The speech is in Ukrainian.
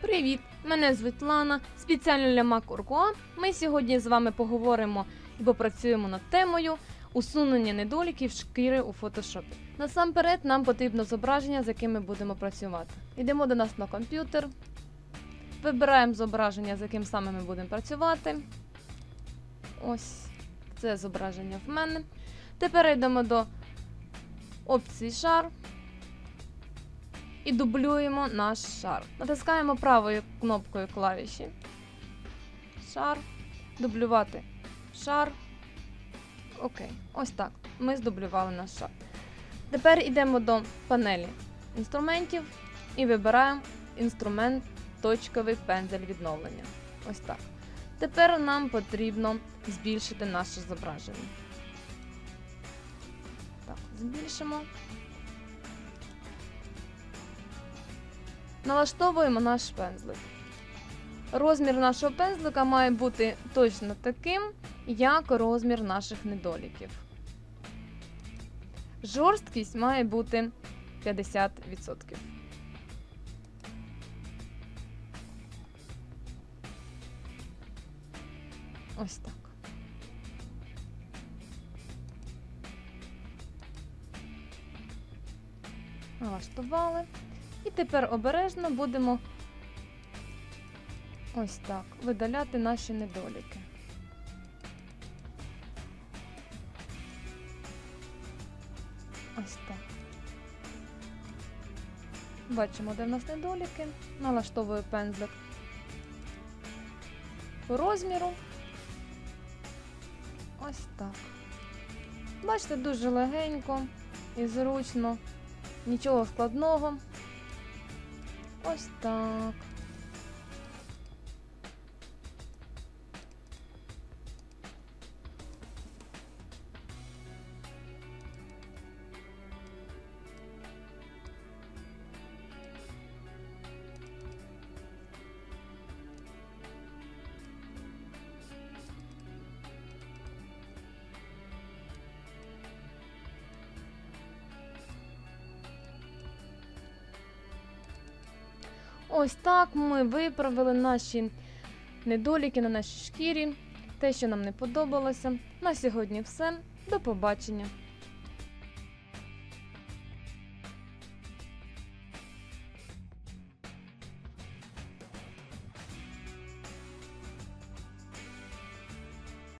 Привіт! Мене звуть Лана, спеціально для Макуркуа. Ми сьогодні з вами поговоримо і попрацюємо над темою усунення недоліків шкіри у фотошопі. Насамперед нам потрібно зображення, з яким ми будемо працювати. Йдемо до нас на комп'ютер, вибираємо зображення, з яким саме ми будемо працювати. Ось це зображення в мене. Тепер йдемо до опції шар і дублюємо наш шар. Натискаємо правою кнопкою клавіші. Шар. Дублювати шар. Окей, ось так. Ми здублювали наш шар. Тепер йдемо до панелі інструментів і вибираємо інструмент точковий пензель відновлення. Ось так. Тепер нам потрібно збільшити наше зображення. Так, збільшимо. Налаштовуємо наш пензлик. Розмір нашого пензлика має бути точно таким, як розмір наших недоліків. Жорсткість має бути 50%. Ось так. Налаштували. І тепер обережно будемо ось так видаляти наші недоліки. Ось так. Бачимо, де в нас недоліки. Налаштовую пензлик по розміру. Ось так. Бачите, дуже легенько і зручно. Нічого складного. Ось так. Ось так ми виправили наші недоліки на нашій шкірі, те, що нам не подобалося. На сьогодні все. До побачення!